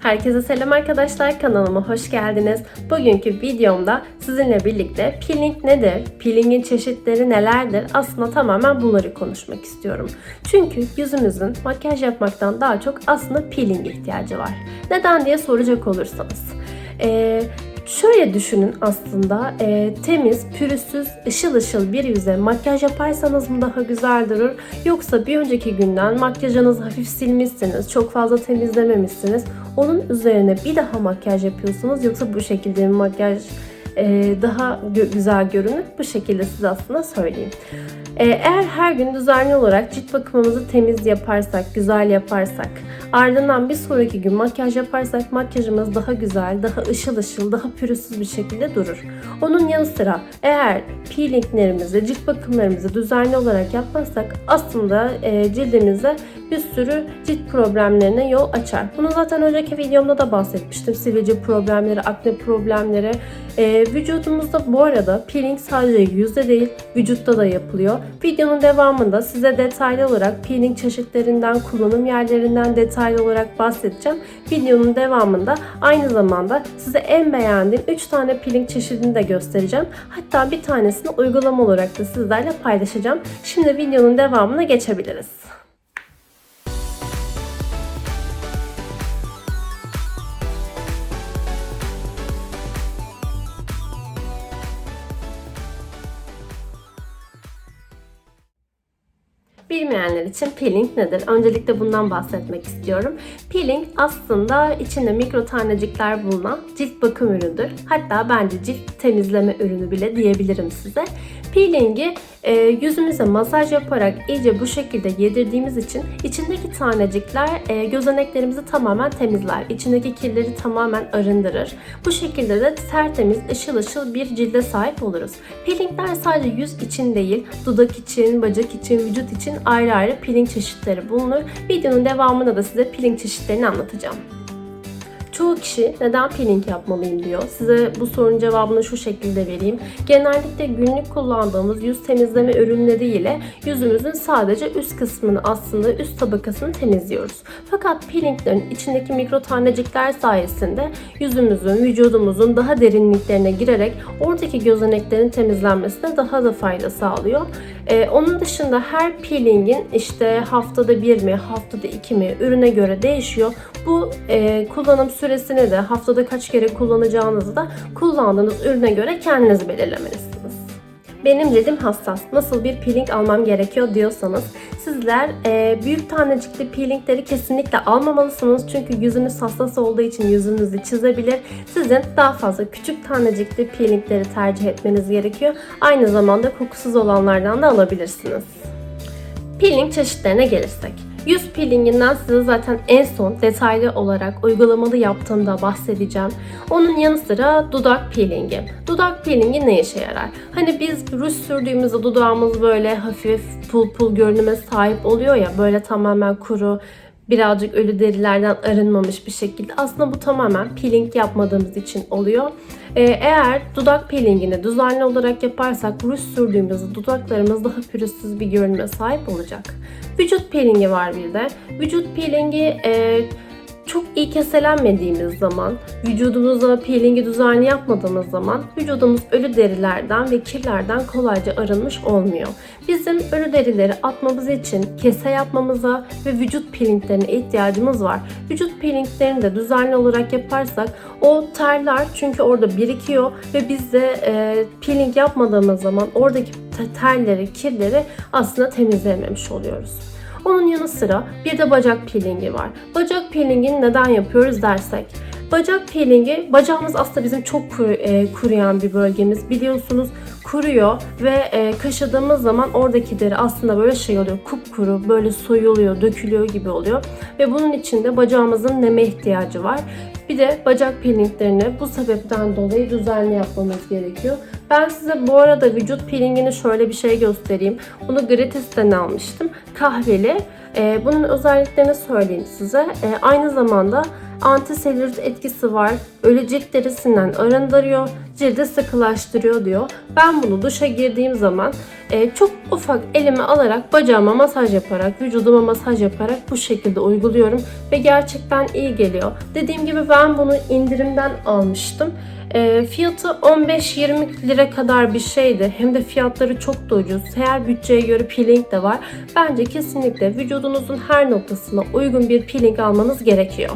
Herkese selam arkadaşlar kanalıma hoş geldiniz. Bugünkü videomda sizinle birlikte peeling nedir, peelingin çeşitleri nelerdir aslında tamamen bunları konuşmak istiyorum. Çünkü yüzümüzün makyaj yapmaktan daha çok aslında peeling ihtiyacı var. Neden diye soracak olursanız. Ee, Şöyle düşünün aslında e, temiz, pürüzsüz, ışıl ışıl bir yüze makyaj yaparsanız mı daha güzel durur? Yoksa bir önceki günden makyajınızı hafif silmişsiniz, çok fazla temizlememişsiniz. Onun üzerine bir daha makyaj yapıyorsunuz yoksa bu şekilde mi makyaj e, daha gö- güzel görünür? Bu şekilde size aslında söyleyeyim. E, eğer her gün düzenli olarak cilt bakımımızı temiz yaparsak, güzel yaparsak, ardından bir sonraki gün makyaj yaparsak makyajımız daha güzel, daha ışıl ışıl, daha pürüzsüz bir şekilde durur. Onun yanı sıra eğer peelinglerimizi, cilt bakımlarımızı düzenli olarak yapmazsak aslında e, cildimize bir sürü cilt problemlerine yol açar. Bunu zaten önceki videomda da bahsetmiştim. Sivilce problemleri, akne problemleri. E, vücudumuzda bu arada peeling sadece yüzde değil vücutta da yapılıyor. Videonun devamında size detaylı olarak peeling çeşitlerinden, kullanım yerlerinden detaylı olarak bahsedeceğim. Videonun devamında aynı zamanda size en beğendiğim 3 tane peeling çeşidini de göstereceğim. Hatta bir tanesini uygulama olarak da sizlerle paylaşacağım. Şimdi videonun devamına geçebiliriz. Bilmeyenler için peeling nedir? Öncelikle bundan bahsetmek istiyorum. Peeling aslında içinde mikro tanecikler bulunan cilt bakım ürünüdür. Hatta bence cilt temizleme ürünü bile diyebilirim size. Peelingi e, yüzümüze masaj yaparak iyice bu şekilde yedirdiğimiz için içindeki tanecikler e, gözeneklerimizi tamamen temizler. İçindeki kirleri tamamen arındırır. Bu şekilde de tertemiz, ışıl ışıl bir cilde sahip oluruz. Peelingler sadece yüz için değil, dudak için, bacak için, vücut için ayrı ayrı peeling çeşitleri bulunur. Videonun devamında da size peeling çeşitlerini anlatacağım. Çoğu kişi neden peeling yapmalıyım diyor. Size bu sorunun cevabını şu şekilde vereyim. Genellikle günlük kullandığımız yüz temizleme ürünleri ile yüzümüzün sadece üst kısmını aslında üst tabakasını temizliyoruz. Fakat peelinglerin içindeki mikro tanecikler sayesinde yüzümüzün, vücudumuzun daha derinliklerine girerek oradaki gözeneklerin temizlenmesine daha da fayda sağlıyor. Ee, onun dışında her peelingin işte haftada bir mi, haftada iki mi ürüne göre değişiyor. Bu e, kullanım süresini de haftada kaç kere kullanacağınızı da kullandığınız ürüne göre kendiniz belirlemelisiniz. Benim cildim hassas. Nasıl bir peeling almam gerekiyor diyorsanız sizler e, büyük tanecikli peelingleri kesinlikle almamalısınız. Çünkü yüzünüz hassas olduğu için yüzünüzü çizebilir. Sizin daha fazla küçük tanecikli peelingleri tercih etmeniz gerekiyor. Aynı zamanda kokusuz olanlardan da alabilirsiniz. Peeling çeşitlerine gelirsek. Yüz peelinginden size zaten en son detaylı olarak uygulamalı yaptığımda bahsedeceğim. Onun yanı sıra dudak peelingi. Dudak peelingi ne işe yarar? Hani biz ruj sürdüğümüzde dudağımız böyle hafif pul pul görünüme sahip oluyor ya böyle tamamen kuru birazcık ölü derilerden arınmamış bir şekilde. Aslında bu tamamen peeling yapmadığımız için oluyor. Ee, eğer dudak peelingini düzenli olarak yaparsak ruj sürdüğümüzde dudaklarımız daha pürüzsüz bir görünüme sahip olacak. Vücut peelingi var bir de. Vücut peelingi e, çok iyi keselenmediğimiz zaman, vücudumuza peelingi düzenli yapmadığımız zaman vücudumuz ölü derilerden ve kirlerden kolayca arınmış olmuyor. Bizim ölü derileri atmamız için kese yapmamıza ve vücut peelinglerine ihtiyacımız var. Vücut peelinglerini de düzenli olarak yaparsak o terler çünkü orada birikiyor ve biz de e, peeling yapmadığımız zaman oradaki te- terleri, kirleri aslında temizleyememiş oluyoruz. Onun yanı sıra bir de bacak peelingi var. Bacak peelingini neden yapıyoruz dersek. Bacak peelingi, bacağımız aslında bizim çok kuru- e, kuruyan bir bölgemiz. Biliyorsunuz kuruyor ve e, kaşıdığımız zaman oradaki deri aslında böyle şey oluyor. Kupkuru, böyle soyuluyor, dökülüyor gibi oluyor. Ve bunun için de bacağımızın neme ihtiyacı var. Bir de bacak peelinglerini bu sebepten dolayı düzenli yapmamız gerekiyor. Ben size bu arada vücut peelingini şöyle bir şey göstereyim. Bunu Gratis'ten almıştım. Kahveli. Ee, bunun özelliklerini söyleyeyim size. Ee, aynı zamanda Antiselülit etkisi var. Cilt derisinden arındırıyor. Cildi sıkılaştırıyor diyor. Ben bunu duşa girdiğim zaman e, çok ufak elime alarak bacağıma masaj yaparak, vücuduma masaj yaparak bu şekilde uyguluyorum. Ve gerçekten iyi geliyor. Dediğim gibi ben bunu indirimden almıştım. E, fiyatı 15-20 lira kadar bir şeydi. Hem de fiyatları çok da ucuz. Her bütçeye göre peeling de var. Bence kesinlikle vücudunuzun her noktasına uygun bir peeling almanız gerekiyor.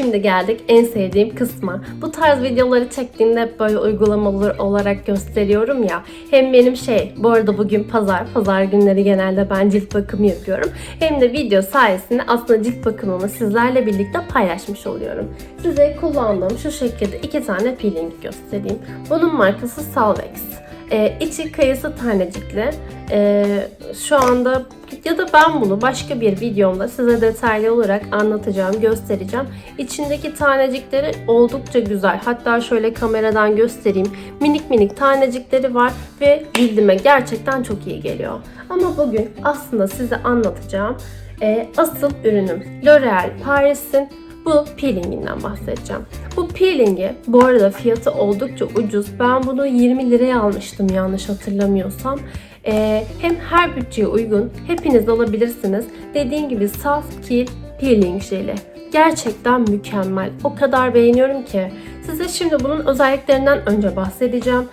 Şimdi geldik en sevdiğim kısma. Bu tarz videoları çektiğimde böyle uygulamalı olarak gösteriyorum ya. Hem benim şey, bu arada bugün pazar, pazar günleri genelde ben cilt bakımı yapıyorum. Hem de video sayesinde aslında cilt bakımımı sizlerle birlikte paylaşmış oluyorum. Size kullandığım şu şekilde iki tane peeling göstereyim. Bunun markası Salvex. Ee, içi kayısı tanecikli. Ee, şu anda ya da ben bunu başka bir videomda size detaylı olarak anlatacağım, göstereceğim. İçindeki tanecikleri oldukça güzel. Hatta şöyle kameradan göstereyim. Minik minik tanecikleri var ve cildime gerçekten çok iyi geliyor. Ama bugün aslında size anlatacağım e, asıl ürünüm L'Oreal Paris'in bu peelinginden bahsedeceğim. Bu peelingi bu arada fiyatı oldukça ucuz. Ben bunu 20 liraya almıştım yanlış hatırlamıyorsam. Ee, hem her bütçeye uygun, hepiniz alabilirsiniz. Dediğim gibi Soft Kill Peeling Jeli. Gerçekten mükemmel. O kadar beğeniyorum ki. Size şimdi bunun özelliklerinden önce bahsedeceğim.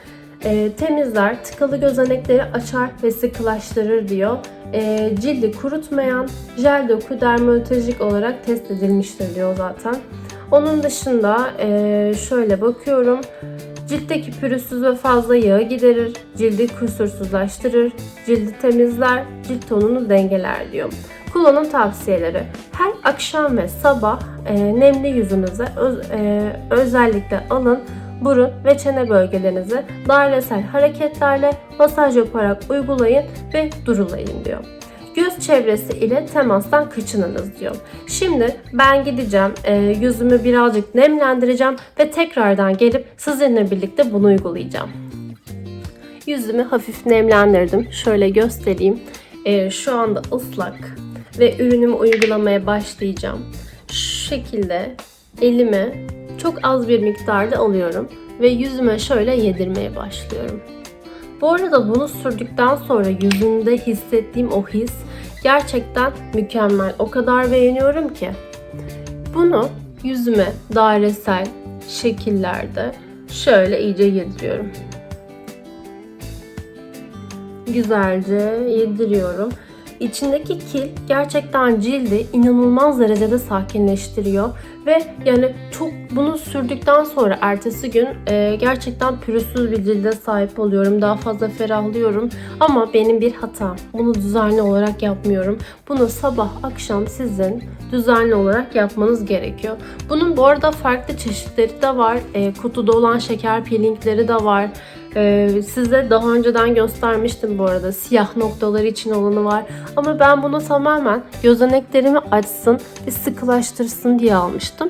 Ee, temizler, tıkalı gözenekleri açar ve sıkılaştırır diyor. Ee, cildi kurutmayan, jel doku dermatolojik olarak test edilmiştir diyor zaten. Onun dışında e, şöyle bakıyorum. Ciltteki pürüzsüz ve fazla yağı giderir, cildi kusursuzlaştırır, cildi temizler, cilt tonunu dengeler diyor. Kullanım tavsiyeleri. Her akşam ve sabah e, nemli yüzünüze öz, e, özellikle alın burun ve çene bölgelerinizi dairesel hareketlerle masaj yaparak uygulayın ve durulayın diyor. Göz çevresi ile temastan kaçınınız diyor. Şimdi ben gideceğim, e, yüzümü birazcık nemlendireceğim ve tekrardan gelip sizinle birlikte bunu uygulayacağım. Yüzümü hafif nemlendirdim. Şöyle göstereyim. E, şu anda ıslak ve ürünümü uygulamaya başlayacağım. Şu şekilde elime çok az bir miktarda alıyorum ve yüzüme şöyle yedirmeye başlıyorum. Bu arada bunu sürdükten sonra yüzümde hissettiğim o his gerçekten mükemmel. O kadar beğeniyorum ki. Bunu yüzüme dairesel şekillerde şöyle iyice yediriyorum. Güzelce yediriyorum. İçindeki kil gerçekten cildi inanılmaz derecede sakinleştiriyor ve yani çok bunu sürdükten sonra ertesi gün e, gerçekten pürüzsüz bir cilde sahip oluyorum. Daha fazla ferahlıyorum. Ama benim bir hatam. Bunu düzenli olarak yapmıyorum. Bunu sabah akşam sizin düzenli olarak yapmanız gerekiyor. Bunun bu arada farklı çeşitleri de var. E, kutuda olan şeker peelingleri de var. Ee, size daha önceden göstermiştim bu arada. Siyah noktaları için olanı var. Ama ben bunu tamamen gözeneklerimi açsın ve sıkılaştırsın diye almıştım.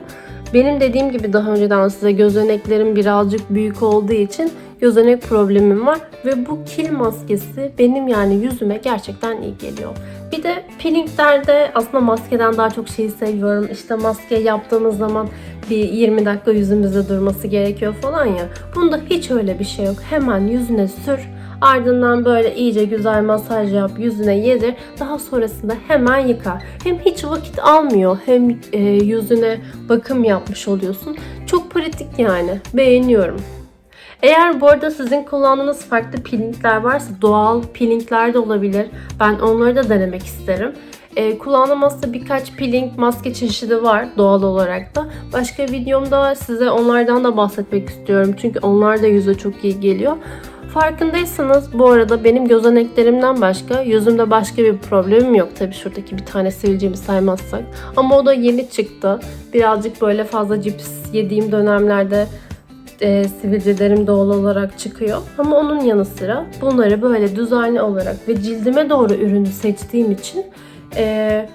Benim dediğim gibi daha önceden size gözeneklerim birazcık büyük olduğu için gözenek problemim var ve bu kil maskesi benim yani yüzüme gerçekten iyi geliyor. Bir de peelinglerde aslında maskeden daha çok şeyi seviyorum. İşte maske yaptığımız zaman bir 20 dakika yüzümüzde durması gerekiyor falan ya. Bunda hiç öyle bir şey yok. Hemen yüzüne sür. Ardından böyle iyice güzel masaj yap, yüzüne yedir. Daha sonrasında hemen yıka. Hem hiç vakit almıyor hem e, yüzüne bakım yapmış oluyorsun. Çok pratik yani. Beğeniyorum. Eğer bu arada sizin kullandığınız farklı peelingler varsa doğal peelingler de olabilir. Ben onları da denemek isterim. E, kullandığım aslında birkaç peeling maske çeşidi var doğal olarak da. Başka videomda size onlardan da bahsetmek istiyorum. Çünkü onlar da yüze çok iyi geliyor. Farkındaysanız bu arada benim gözeneklerimden başka yüzümde başka bir problemim yok. Tabi şuradaki bir tane sivilcemi saymazsak. Ama o da yeni çıktı. Birazcık böyle fazla cips yediğim dönemlerde e, sivilcelerim doğal olarak çıkıyor. Ama onun yanı sıra bunları böyle düzenli olarak ve cildime doğru ürünü seçtiğim için e,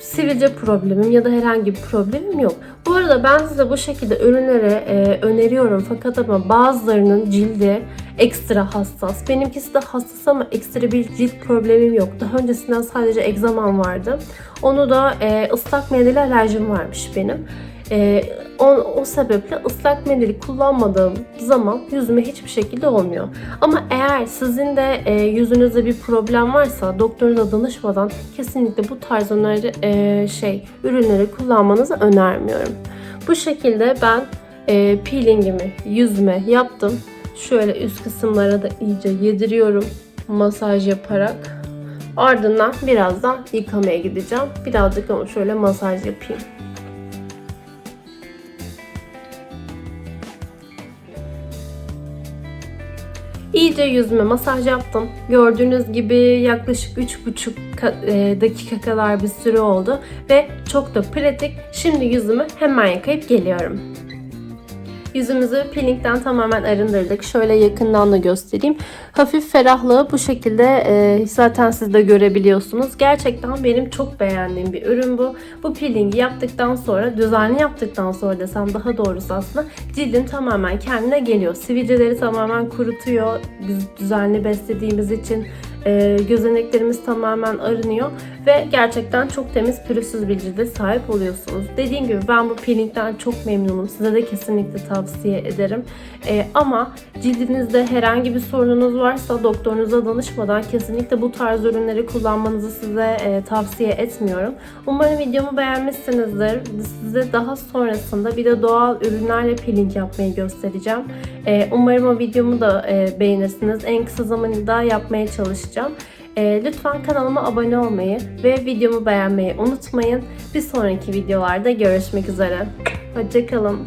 sivilce problemim ya da herhangi bir problemim yok. Bu arada ben size bu şekilde ürünleri e, öneriyorum fakat ama bazılarının cildi ekstra hassas. Benimkisi de hassas ama ekstra bir cilt problemim yok. Daha öncesinden sadece egzamam vardı. Onu da e, ıslak mendile alerjim varmış benim. E, o, o sebeple ıslak mendili kullanmadığım zaman yüzüme hiçbir şekilde olmuyor. Ama eğer sizin de e, yüzünüzde bir problem varsa doktorunuza danışmadan kesinlikle bu tarz öneri, e, şey ürünleri kullanmanızı önermiyorum. Bu şekilde ben e, peelingimi yüzüme yaptım. Şöyle üst kısımlara da iyice yediriyorum masaj yaparak. Ardından birazdan yıkamaya gideceğim. Birazcık ama şöyle masaj yapayım. İyice yüzüme masaj yaptım. Gördüğünüz gibi yaklaşık 3,5 ka- e, dakika kadar bir süre oldu ve çok da pratik. Şimdi yüzümü hemen yıkayıp geliyorum. Yüzümüzü peelingden tamamen arındırdık. Şöyle yakından da göstereyim. Hafif ferahlığı bu şekilde e, zaten siz de görebiliyorsunuz. Gerçekten benim çok beğendiğim bir ürün bu. Bu peelingi yaptıktan sonra, düzenli yaptıktan sonra desem daha doğrusu aslında cildin tamamen kendine geliyor. Sivilceleri tamamen kurutuyor. Düzenli beslediğimiz için e, gözeneklerimiz tamamen arınıyor ve gerçekten çok temiz pürüzsüz bir cilde sahip oluyorsunuz. Dediğim gibi ben bu peelingden çok memnunum. Size de kesinlikle tavsiye ederim. E, ama cildinizde herhangi bir sorununuz varsa doktorunuza danışmadan kesinlikle bu tarz ürünleri kullanmanızı size e, tavsiye etmiyorum. Umarım videomu beğenmişsinizdir. Size daha sonrasında bir de doğal ürünlerle peeling yapmayı göstereceğim. E, umarım o videomu da e, beğenirsiniz. En kısa zamanda yapmaya çalışacağım. E, lütfen kanalıma abone olmayı ve videomu beğenmeyi unutmayın. Bir sonraki videolarda görüşmek üzere. Hoşçakalın.